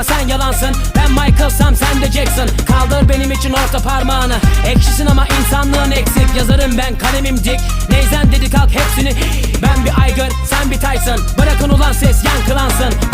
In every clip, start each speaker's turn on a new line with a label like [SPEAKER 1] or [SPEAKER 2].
[SPEAKER 1] ama sen yalansın. Ben Michael'sam sen de Jackson. Kaldır benim için orta parmağını. Ekşisin ama insanlığın eksik. Yazarım ben kalemim dik. Neyzen dedi kalk hepsini. Ben bir Aygır sen bir Tyson. Bırakın ulan ses yankılansın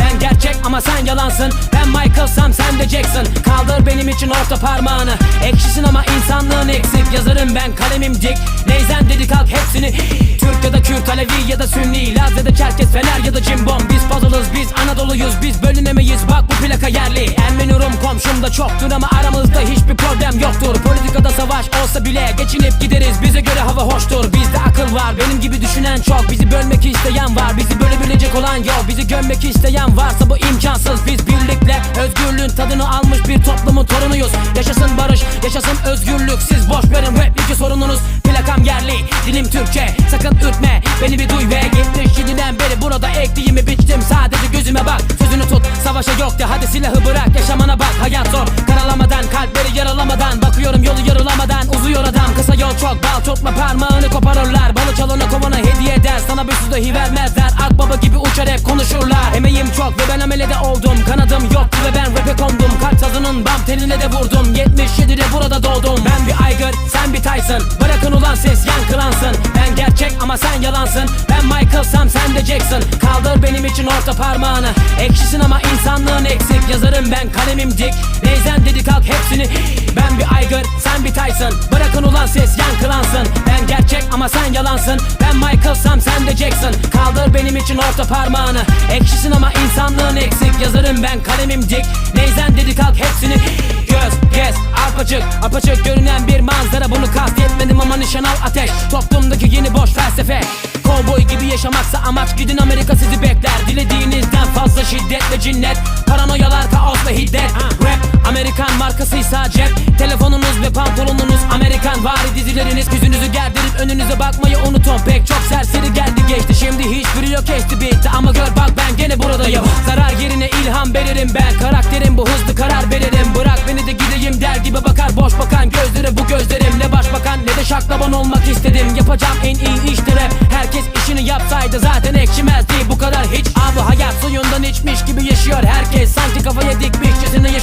[SPEAKER 1] ama sen yalansın. Ben Michael'sam sen de Jackson. Kaldır benim için orta parmağını. Ekşisin ama insanlığın eksik. Yazarım ben kalemim dik. Neyzen dedi kalk hepsini. Türk ya da Kürt, Alevi ya da Sünni. Laz ya da Çerkes, Fener ya da Cimbom. Biz puzzle'ız, biz Anadolu'yuz, biz bölünemeyiz. Bak bu plaka yerli. Ermeni Rum komşumda çoktur ama aramızda hiçbir problem yoktur. Politikada savaş olsa bile geçinip gideriz. Bize göre hava hoştur, bizde var. Benim gibi düşünen çok, bizi bölmek isteyen var. Bizi bölebilecek olan yok, bizi gömmek isteyen varsa bu imkansız. Biz birlikle özgürlüğün tadını almış bir toplumun torunuyuz. Yaşasın barış, yaşasın özgürlük. Siz boş verin rap iki sorununuz. Plakam yerli, dilim Türkçe. Sakın ürkme, beni bir duy ve 77'den beri. Burada ektiğimi biçtim Sadece gözüme bak, sözünü tut Savaşa yok de hadi silahı bırak. Yaşamana bak, hayat zor. Karalamadan, kalpleri yaralamadan. Bakıyorum yolu yarılamadan. Uzuyor adam, kısa yol çok Bal. Tutma parmağını koparırlar Balı çalana kovana hediye eder. Sana bir su dahi vermezler. Akbaba gibi uçar hep konuşurlar. Emeğim çok ve ben amelede oldum. Kanadım yoktu ve ben rap'e kondum. Kalp sazının bam teline de vurdum. 77'de burada doğdum. Ben bir aygır, sen bir Tyson. Bırakın ulan ses yankılansın. Ben gerçek ama sen yalansın. Ben Michael'sam sen de Jackson. Kaldır benim için orta parmağını. Ekşisin ama insanlığın eksik. Yazarım ben kalemim dik. Neyzen dedi kalk hepsini. Ben Tyson. Bırakın ulan ses yankılansın. Ben gerçek ama sen yalansın. Ben Michael'sam sen de Jackson. Kaldır benim için orta parmağını. Ekşisin ama insanlığın eksik. Yazarım ben kalemim dik. Neyzen dedi kalk hepsini. Göz, gez, arpacık. Apaçık görünen bir manzara. Bunu kastetmedim ama nişan al ateş. Toplumdaki yeni boş felsefe Kovboy gibi yaşamaksa amaç Gidin Amerika sizi bekler. Dilediğinizden fazla şiddet ve cinnet Paranoyalar, kaos ve hiddet. Rap Amerikan markasıysa cep Telefonunuz ve pantolonunuz Amerikan. Vari dizileriniz Yüzünüzü gerdirip önünüze bakmayı unutun. Pek çok serseri geldi geçti. Şimdi hiçbiri yok geçti bitti. Ama gör bak ben gene buradayım. Zarar yerine ilham veririm ben. Karakterim bu hızlı karar veririm. Bırak beni de gideyim der gibi bakar. Boş bakan gözleri bu gözlerim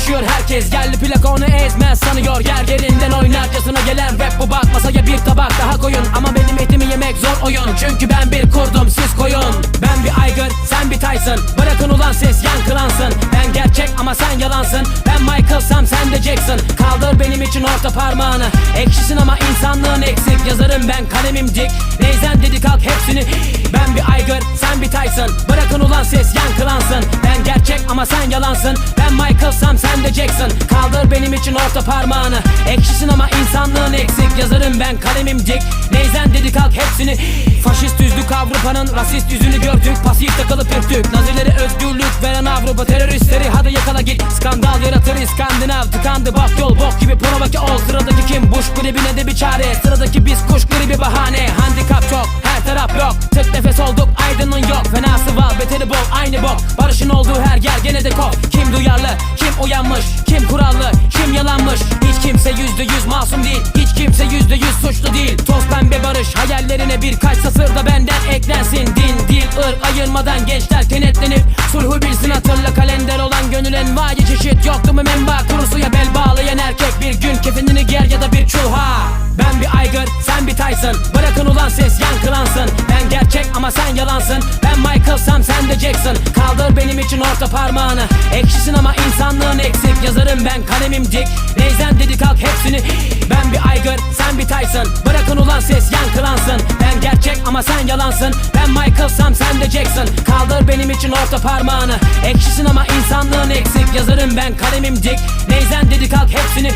[SPEAKER 1] yaşıyor herkes. Yerli plaka onu ezmez sanıyor. Yer yerinden oynarcasına gelen rap bu bak Masaya bir tabak daha koyun. Ama benim etimi yemek zor oyun. Çünkü ben bir kurdum siz koyun. Ben bir aygır sen bir Tyson. Bırakın ulan ses yankılansın. Ben gerçek ama sen yalansın. Ben Michael'sam sen de Jackson. Kaldır benim için orta parmağını. Ekşisin ama insanlığın eksik. Yazarım ben kalemim dik. Neyzen dedi kalk hepsini. Ben bir aygır sen bir Tyson. Bırakın ulan ses yankılansın. Ben gerçek ama sen yalansın. Ben Michael'sam sen de Jackson. Kaldır benim için orta parmağını. Ekşisin ama insanlığın eksik. Yazarım ben kalemim dik. Neyzen dedi kalk hepsini. Faşist düzlük Avrupa'nın rasist yüzünü gördük. Pasif takılıp ürktük Nazilere özgürlük veren Avrupa teröristleri. Hadi yakala git. Skandal yaratır İskandinav. Tıkandı bak yol bok gibi provoke ol. Sıradaki kim? Bush gribine de bir çare. Sıradaki biz kuş gribi bahane. Handikap çok her taraf yok. Tık nefes olduk aydının yok Fenası var beteri bol aynı bok Barışın olduğu her yer gene de kop Kim duyarlı kim uyanmış Kim kurallı kim yalanmış? Hiç kimse yüzde yüz masum değil Hiç kimse yüzde yüz suçlu değil. Toz pembe barış hayallerine birkaç satır da benden eklensin. Din dil ırk ayırmadan gençler kenetlenip Sulhu bilsin. Hatırla kalender olan gönül envai çeşit. Yoktu mu menba kuru suya bel bağlayan erkek? Bir gün kefenini giyer ya da bir çulha Ben bir aygır sen bir Tyson. Bırakın ulan ses yankılansın ama sen yalansın. Ben Michael'sam sen de Jackson. Kaldır benim için orta parmağını. Ekşisin ama insanlığın eksik. Yazarım ben kalemim dik. Neyzen dedi kalk hepsini. Ben bir aygır sen bir Tyson. Bırakın ulan ses yankılansın. Ben gerçek ama sen yalansın. Ben Michael'sam sen de Jackson. Kaldır benim için orta parmağını. Ekşisin ama insanlığın eksik. Yazarım ben kalemim dik. Neyzen dedi kalk hepsini